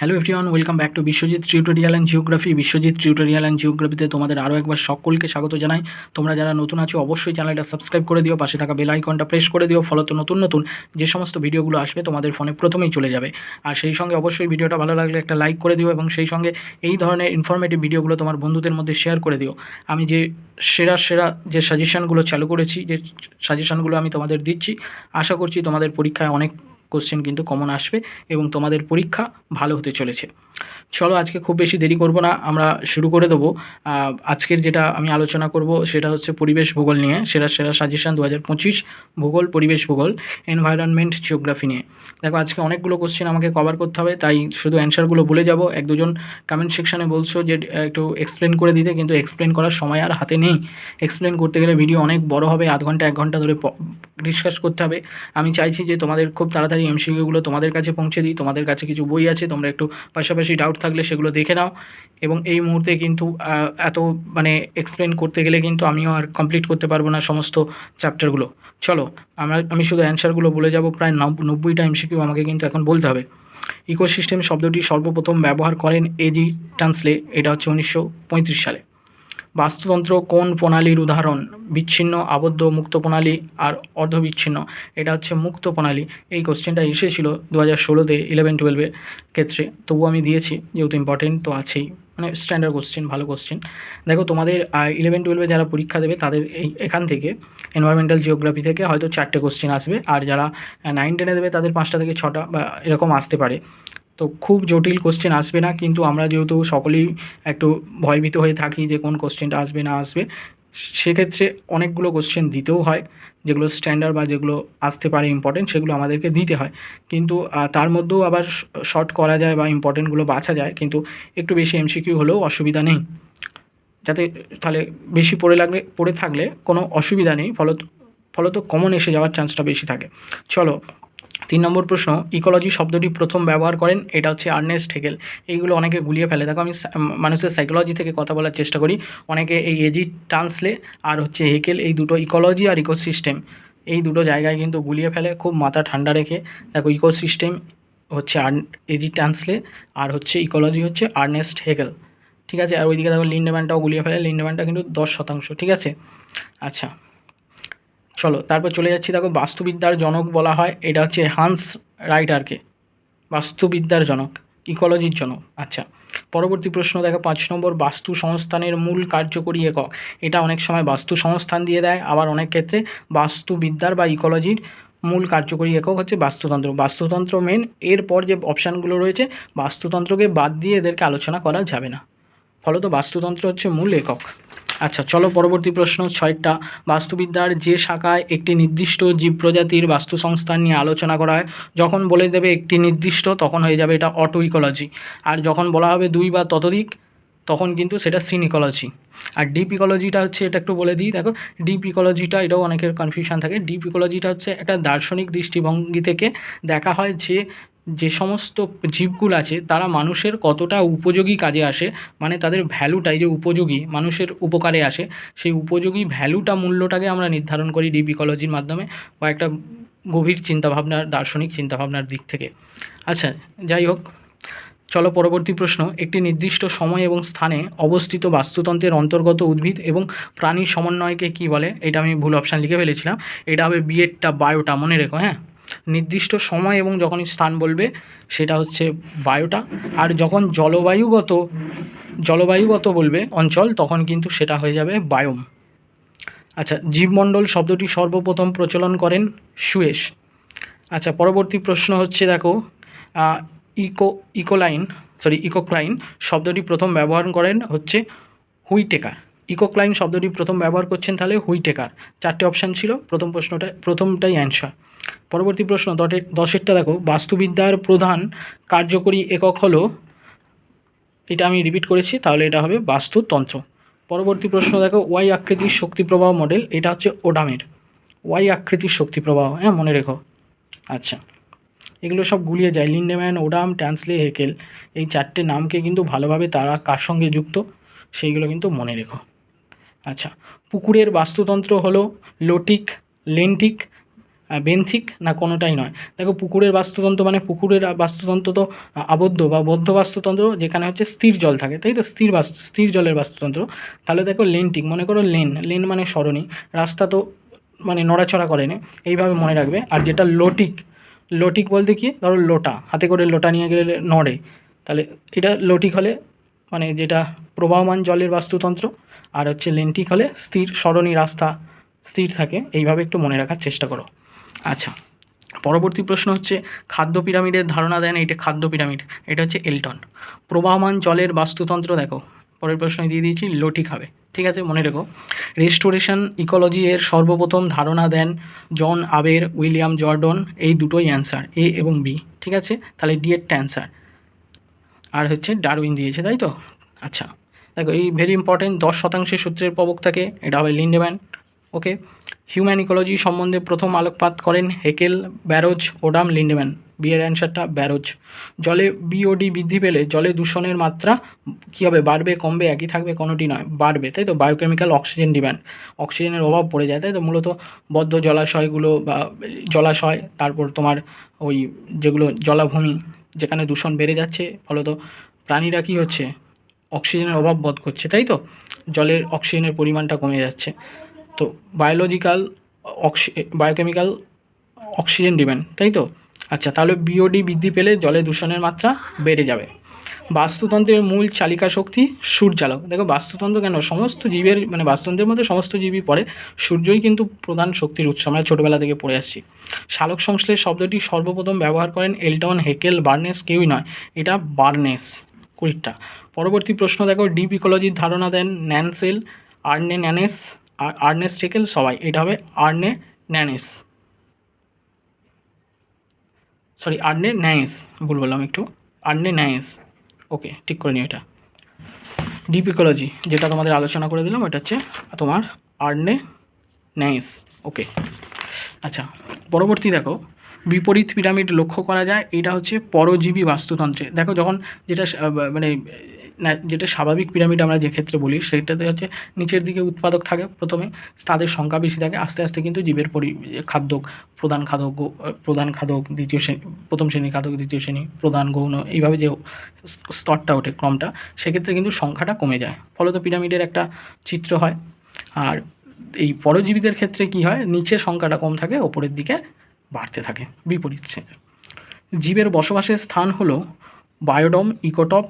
Hello everyone welcome back to Biswajit tutorial and geography Biswajit tutorial and জিওগ্রাফিতে তোমাদের আরও একবার সকলকে স্বাগত জানাই। তোমরা যারা নতুন আছো, অবশ্যই চ্যানেলটা সাবস্ক্রাইব করে দিও, পাশে থাকা বেল আইকনটা প্রেস করে দিও, ফলত নতুন নতুন যে সমস্ত ভিডিওগুলো আসবে তোমাদের ফোনে প্রথমেই চলে যাবে। আর সেই সঙ্গে অবশ্যই ভিডিওটা ভালো লাগলে একটা লাইক করে দিও এবং সেই সঙ্গে এই ধরনের ইনফরমেটিভ ভিডিওগুলো তোমার বন্ধুদের মধ্যে শেয়ার করে দিও। আমি যে সেরা সেরা যে সাজেশনগুলো চালু করেছি, যে সাজেশনগুলো আমি তোমাদের দিচ্ছি, আশা করছি তোমাদের পরীক্ষায় অনেক কোশ্চেন কিন্তু কমন আসবে এবং তোমাদের পরীক্ষা ভালো হতে চলেছে। চলো আজকে খুব বেশি দেরি করব না, আমরা শুরু করে দেবো। আজকের যেটা আমি আলোচনা করব সেটা হচ্ছে পরিবেশ ভূগোল নিয়ে। সেরা সেরা সাজেশন দু ভূগোল, পরিবেশ ভূগোল এনভায়রনমেন্ট জিওগ্রাফি নিয়ে। দেখো, আজকে অনেকগুলো কোশ্চেন আমাকে কভার করতে হবে, তাই শুধু অ্যান্সারগুলো বলে যাব। এক, দুজন কমেন্ট সেকশানে বলছো যে একটু এক্সপ্লেন করে দিতে, কিন্তু এক্সপ্লেন করার সময় আর হাতে নেই। এক্সপ্লেন করতে গেলে ভিডিও অনেক বড় হবে, আধ ঘণ্টা, এক ঘণ্টা ধরে ডিসকাস করতে হবে। আমি চাইছি যে তোমাদের খুব তাড়াতাড়ি এমসিকিউগুলো তোমাদের কাছে পৌঁছে দিই। তোমাদের কাছে কিছু বই আছে, তোমরা একটু পাশাপাশি ডাউট থাকলে সেগুলো দেখে নাও। এবং এই মুহূর্তে কিন্তু এত মানে এক্সপ্লেন করতে গেলে কিন্তু আমিও আর কমপ্লিট করতে পারব না সমস্ত চ্যাপ্টারগুলো চলো, আমরা, আমি শুধু অ্যান্সারগুলো বলে যাব। প্রায় নব- নব্বইটা এমসিকিউ আমাকে কিন্তু এখন বলতে হবে। ইকোসিস্টেম শব্দটি সর্বপ্রথম ব্যবহার করেন এজি টান্সলে এটা হচ্ছে উনিশশো পঁয়ত্রিশ সালে। বাস্তুতন্ত্র কোন প্রণালীর উদাহরণ? বিচ্ছিন্ন, আবদ্ধ, মুক্ত প্রণালী আর অর্ধবিচ্ছিন্ন এটা হচ্ছে মুক্ত প্রণালী। এই কোশ্চেনটা এসেছিল দু হাজার ষোলোতে ইলেভেন টুয়েলভের ক্ষেত্রে। তবু আমি দিয়েছি, যেহেতু ইম্পর্টেন্ট তো আছেই। মানে স্ট্যান্ডার্ড কোশ্চেন ভালো কোশ্চেন দেখো, তোমাদের ইলেভেন টুয়েলভে যারা পরীক্ষা দেবে, তাদের এই, এখান থেকে এনভায়রনমেন্টাল জিওগ্রাফি থেকে হয়তো চারটে কোশ্চেন আসবে। আর যারা নাইন টেনে দেবে, তাদের পাঁচটা থেকে ছটা বা এরকম আসতে পারে। তো খুব জটিল কোশ্চেন আসবে না, কিন্তু আমরা যেহেতু সকলেই একটু ভয়ভীত হয়ে থাকি যে কোন কোশ্চেনটা আসবে না আসবে, সেক্ষেত্রে অনেকগুলো কোশ্চেন দিতেও হয়, যেগুলো স্ট্যান্ডার্ড বা যেগুলো আসতে পারে ইম্পর্টেন্ট সেগুলো আমাদেরকে দিতে হয়। কিন্তু তার মধ্যেও আবার শর্ট করা যায় বা ইম্পর্টেন্টগুলো বাছা যায়, কিন্তু একটু বেশি এমসিকিউ হলেও অসুবিধা নেই। যাতে তাহলে বেশি পড়ে লাগলে, পড়ে থাকলে কোনো অসুবিধা নেই, ফলত ফলত কমন এসে যাওয়ার চান্সটা বেশি থাকে। চলো তিন নম্বর প্রশ্ন, ইকোলজি শব্দটি প্রথম ব্যবহার করেন এটা হচ্ছে আর্নেস্ট হেগেল। এইগুলো অনেকে গুলিয়ে ফেলে। দেখো, আমি মানুষের সাইকোলজি থেকে কথা বলার চেষ্টা করি। অনেকে এই এজি টান্সলে আর হচ্ছে হেকেল এই দুটো ইকোলজি আর ইকোসিস্টেম এই দুটো জায়গায় কিন্তু গুলিয়ে ফেলে, খুব মাথা ঠান্ডা রেখে। দেখো, ইকোসিস্টেম হচ্ছে আর এজি টান্সলে আর হচ্ছে ইকোলজি হচ্ছে আর্নেস্ট হেগেল। ঠিক আছে? আর ওইদিকে দেখো লিন্ডেম্যানটাও গুলিয়ে ফেলে। লিন্ডেম্যানটা কিন্তু দশ শতাংশ। ঠিক আছে? আচ্ছা। চলো, তারপর চলে যাচ্ছি দেখো, বাস্তুবিদ্যার জনক বলা হয়। এটা হচ্ছে হান্স রাইডারকে বাস্তুবিদ্যার জনক, ইকোলজির জনক। আচ্ছা পরবর্তী প্রশ্ন দেখো, পাঁচ নম্বর বাস্তু সংস্থানের মূল কার্যকরী একক। এটা অনেক সময় বাস্তু সংস্থান দিয়ে দেয়, আবার অনেক ক্ষেত্রে বাস্তুবিদ্যার বা ইকোলজির মূল কার্যকরী একক হচ্ছে বাস্তুতন্ত্র। বাস্তুতন্ত্র মেন এরপর যে অপশানগুলো রয়েছে, বাস্তুতন্ত্রকে বাদ দিয়ে এদেরকে আলোচনা করা যাবে না। ফলত বাস্তুতন্ত্র হচ্ছে মূল একক। আচ্ছা চলো পরবর্তী প্রশ্ন ছয়টা। বাস্তুবিদ্যার যে শাখায় একটি নির্দিষ্ট জীব প্রজাতির বাস্তু সংস্থান নিয়ে আলোচনা করা হয়, যখন বলে দেবে একটি নির্দিষ্ট, তখন হয়ে যাবে এটা অটো ইকোলজি আর যখন বলা হবে দুই বা ততোধিক, তখন কিন্তু সেটা সিন ইকোলজি আর ডিপ ইকোলজিটা হচ্ছে, এটা একটু বলে দিই, দেখো ডিপ ইকোলজিটা এটাও অনেকের কনফিউশন থাকে ডিপ ইকোলজিটা হচ্ছে একটা দার্শনিক দৃষ্টিভঙ্গি থেকে দেখা হয় যে যে সমস্ত জীবগুলো আছে, তারা মানুষের কতটা উপযোগী কাজে আসে মানে তাদের ভ্যালুটাই যে উপযোগী মানুষের উপকারে আসে, সেই উপযোগী ভ্যালুটা মূল্যটাকে আমরা নির্ধারণ করি ডিপ ইকোলজির মাধ্যমে বা একটা গভীর চিন্তাভাবনার, দার্শনিক চিন্তাভাবনার দিক থেকে। আচ্ছা যাই হোক, চলো পরবর্তী প্রশ্ন। একটি নির্দিষ্ট সময় এবং স্থানে অবস্থিত বাস্তুতন্ত্রের অন্তর্গত উদ্ভিদ এবং প্রাণীর সমন্বয়কে কি বলে? এটা আমি ভুল অপশান লিখে ফেলেছিলাম। এটা হবে বিয়েরটা বায়োটা, মনে রেখো হ্যাঁ? নির্দিষ্ট সময় এবং যখন স্থান বলবে, সেটা হচ্ছে বায়োটা। আর যখন জলবায়ুগত জলবায়ুগত বলবে অঞ্চল, তখন কিন্তু সেটা হয়ে যাবে বায়োম। আচ্ছা জীবমণ্ডল শব্দটি সর্বপ্রথম প্রচলন করেন সুয়েশ। আচ্ছা পরবর্তী প্রশ্ন হচ্ছে, দেখো ইকো, ইকোলাইন সরি ইকোক্লাইন শব্দটি প্রথম ব্যবহার করেন হচ্ছে হুইটেকার। ইকোক্লাইন শব্দটি প্রথম ব্যবহার করছেন তাহলে হুইটেকার চারটে অপশান ছিল, প্রথম প্রশ্নটা, প্রথমটাই অ্যান্সার পরবর্তী প্রশ্ন দশেরটা দেখো, বাস্তুবিদ্যার প্রধান কার্যকরী একক হলো, এটা আমি রিপিট করেছি, তাহলে এটা হবে বাস্তুতন্ত্র। পরবর্তী প্রশ্ন দেখো ওয়াই আকৃতির শক্তি প্রবাহ মডেল এটা হচ্ছে ওডামের। ওয়াই আকৃতির শক্তি প্রবাহ হ্যাঁ মনে রেখো। আচ্ছা এগুলো সব গুলিয়ে যায়, লিন্ডেম্যান, ওডাম, ট্যান্সলে, হেকেল, এই চারটে নামকে কিন্তু ভালোভাবে তারা কার সঙ্গে যুক্ত, সেইগুলো কিন্তু মনে রেখো। আচ্ছা পুকুরের বাস্তুতন্ত্র হলো লোটিক, লেন্টিক বেন্থিক না কোনোটাই নয়? দেখো, পুকুরের বাস্তুতন্ত্র মানে পুকুরের বাস্তুতন্ত্র তো আবদ্ধ বা বদ্ধ বাস্তুতন্ত্র যেখানে হচ্ছে স্থির জল থাকে, তাই তো? স্থির বাস্তু, স্থির জলের বাস্তুতন্ত্র। তাহলে দেখো লেনটিক, মনে করো লেন লেন মানে সরণি, রাস্তা তো মানে নড়াচড়া করে না, এইভাবে মনে রাখবে। আর যেটা লোটিক লোটিক বলতে কি? ধরো লোটা, হাতে করে লোটা নিয়ে গেলে নড়ে, তাহলে এটা লোটিক হলে মানে যেটা প্রবাহমান জলের বাস্তুতন্ত্র, আর হচ্ছে লেন্টিক হলে স্থির সরণি রাস্তা স্থির থাকে, এইভাবে একটু মনে রাখার চেষ্টা করো। আচ্ছা পরবর্তী প্রশ্ন হচ্ছে, খাদ্য পিরামিডের ধারণা দেন এটা খাদ্য পিরামিড, এটা হচ্ছে এলটন। প্রবাহমান জলের বাস্তুতন্ত্র দেখো, পরের প্রশ্ন দিয়ে দিয়েছি লোটিক হবে ঠিক আছে, মনে রেখো। রেস্টোরেশন ইকোলজি এর সর্বপ্রথম ধারণা দেন জন আবের উইলিয়াম জর্ডন, এই দুটোই অ্যান্সার, এ এবং বি, ঠিক আছে, তাহলে ডি এরটা অ্যান্সার। আর হচ্ছে ডারউইন দিয়েছে, তাই তো? আচ্ছা দেখো, এই ভেরি ইম্পর্টেন্ট দশ শতাংশের সূত্রের প্রবক্তাকে, এটা হবে লিন্ডেম্যান ওকে হিউম্যান ইকোলজি সম্বন্ধে প্রথম আলোকপাত করেন হেকেল, ব্যারোজ, ওডাম, লিন্ডেম্যান। বিয়ের অ্যান্সারটা ব্যারোজ। জলে বিওডি বৃদ্ধি পেলে জলে দূষণের মাত্রা কী হবে? বাড়বে, কমবে, একই থাকবে, কোনোটি নয়, বাড়বে, তাই তো? বায়োকেমিক্যাল অক্সিজেন ডিমান্ড অক্সিজেনের অভাব পড়ে যায়, তাই তো? মূলত বদ্ধ জলাশয়গুলো বা জলাশয়, তারপর তোমার ওই যেগুলো জলাভূমি যেখানে দূষণ বেড়ে যাচ্ছে, ফলত প্রাণীরা কী হচ্ছে? অক্সিজেনের অভাব বোধ করছে, তাই তো? জলের অক্সিজেনের পরিমাণটা কমে যাচ্ছে। তো biological oxy biochemical oxygen demand তাই তো? আচ্ছা তাহলে বিওডি বৃদ্ধি পেলে জলে দূষণের মাত্রা বেড়ে যাবে। বাস্তুতন্ত্রের মূল চালিকা শক্তি সূর্যালোক। দেখো, বাস্তুতন্ত্র কেন? সমস্ত জীবের মানে বাস্তুতন্ত্রের মধ্যে সমস্ত জীবই পড়ে, সূর্যই কিন্তু প্রধান শক্তির উৎস। আমরা ছোটোবেলা থেকে পড়ে আসছি। শালক সংশ্লেষ শব্দটি সর্বপ্রথম ব্যবহার করেন এলটন, হেকেল, বার্নেস, কেউই নয়। এটা বার্নেস কুড়িটা পরবর্তী প্রশ্ন দেখো, ডিপ ইকোলজির ধারণা দেন ন্যানসেল, আর্নে ন্যানেস আর আর্নেস টেকেল সবাই। এটা হবে আর্নে ন্যানেস। সরি, আর্নে ন্যায়েস ভুল বললাম একটু। আর্নে ন্যায়েস ওকে, ঠিক করে নিও এটা। ডিপ ইকোলজি যেটা তোমাদের আলোচনা করে দিলাম এটা হচ্ছে তোমার আর্নে ন্যাইস ওকে। আচ্ছা পরবর্তী দেখো, বিপরীত পিরামিড লক্ষ্য করা যায়, এটা হচ্ছে পরজীবী বাস্তুতন্ত্রে। দেখো যখন যেটা মানে যেটা স্বাভাবিক পিরামিড আমরা যে ক্ষেত্রে বলি সেটাতে হচ্ছে নিচের দিকে উৎপাদক থাকে প্রথমে, তাদের সংখ্যা বেশি থাকে, আস্তে আস্তে কিন্তু জীবের পরি খাদ্য প্রধান খাদক প্রধান খাদক দ্বিতীয় শ্রেণি, প্রথম শ্রেণির খাদক দ্বিতীয় শ্রেণি, প্রধান, গৌণ, এইভাবে যে স্তরটা ওঠে, ক্রমটা, সেক্ষেত্রে কিন্তু সংখ্যাটা কমে যায়। ফলত পিরামিডের একটা চিত্র হয়। আর এই পরজীবীদের ক্ষেত্রে কি হয়, নিচে সংখ্যাটা কম থাকে, ওপরের দিকে বাড়তে থাকে, বিপরীত জীবের বসবাসের স্থান হলো বায়োডম, ইকোটপ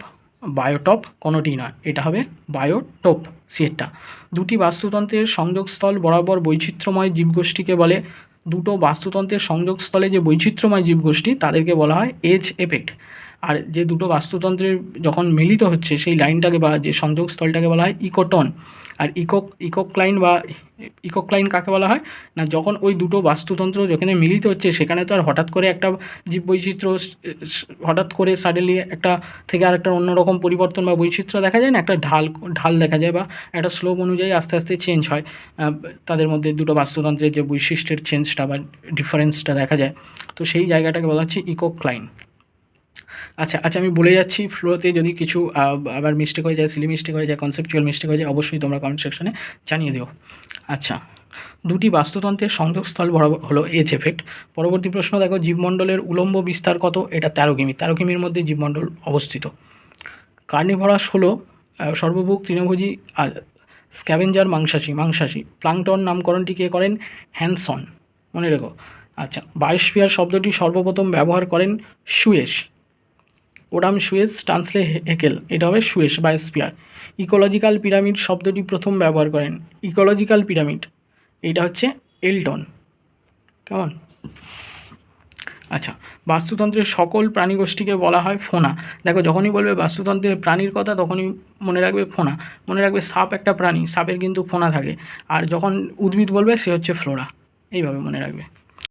বায়োটপ কোনোটি নয়। এটা হবে বায়োটোপ সিয়েটটা দুটি বাস্তুতন্ত্রের সংযোগস্থল বরাবর বৈচিত্র্যময় জীবগোষ্ঠীকে বলে। দুটো বাস্তুতন্ত্রের সংযোগস্থলে যে বৈচিত্র্যময় জীবগোষ্ঠী, তাদেরকে বলা হয় এজ এফেক্ট। আর যে দুটো বাস্তুতন্ত্রের যখন মিলিত হচ্ছে, সেই লাইনটাকে বা যে সংযোগস্থলটাকে বলা হয় ইকোটন। আর ইকো, ইকোক্লাইন বা ইকোক্লাইন কাকে বলা হয়? না, যখন ওই দুটো বাস্তুতন্ত্র যেখানে মিলিত হচ্ছে, সেখানে তো আর হঠাৎ করে একটা জীব বৈচিত্র্য হঠাৎ করে সাডেনলি একটা থেকে আরেকটা অন্যরকম পরিবর্তন বা বৈচিত্র্য দেখা যায় না? একটা ঢাল ঢাল দেখা যায় বা একটা স্লোপ অনুযায়ী আস্তে আস্তে চেঞ্জ হয়। তাদের মধ্যে দুটো বাস্তুতন্ত্রের যে বৈশিষ্ট্যের চেঞ্জটা বা ডিফারেন্সটা দেখা যায়। তো সেই জায়গাটাকে বলা হচ্ছে ইকোক্লাইন। আচ্ছা আচ্ছা আমি বলে যাচ্ছি ফ্লোতে যদি কিছু আবার মিস্টেক হয়ে যায় সিলি মিস্টেক হয়ে যায় কনসেপচুয়াল মিস্টেক হয়ে যায় অবশ্যই তোমরা কমেন্ট সেকশনে জানিয়ে দিও। আচ্ছা দুটি বাস্তুতন্ত্রের সংযোগস্থল বরাবর হলো এজ এফেক্ট পরবর্তী প্রশ্ন দেখো জীবমণ্ডলের উলম্ব বিস্তার কত? এটা তেরো কিমি তেরো কিমির মধ্যে জীবমণ্ডল অবস্থিত। কার্নিভরাস হলো আহ, সর্বভোগ তৃণভোজী স্ক্যাভেঞ্জার মাংসাশী মাংসাশী। প্লাংটন নামকরণটি কে করেন? হ্যানসন। মনে রেখো। আচ্ছা বায়োস্ফিয়ার শব্দটি সর্বপ্রথম ব্যবহার করেন Suess. Odum Suess Tansley Haeckel. এটা হবে সুয়েস বায়োস্ফিয়ার ইকোলজিক্যাল পিরামিড শব্দটি প্রথম ব্যবহার করেন। Ecological pyramid. এইটা হচ্ছে এলটন। কেমন? আচ্ছা বাস্তুতন্ত্রের সকল প্রাণীগোষ্ঠীকে বলা হয় ফোনা। দেখো, যখনই বলবে বাস্তুতন্ত্রের প্রাণীর কথা, তখনই মনে রাখবে ফোনা। মনে রাখবে সাপ একটা প্রাণী, সাপের কিন্তু ফোনা থাকে। আর যখন উদ্ভিদ বলবে, সে হচ্ছে ফ্লোরা। এইভাবে মনে রাখবে।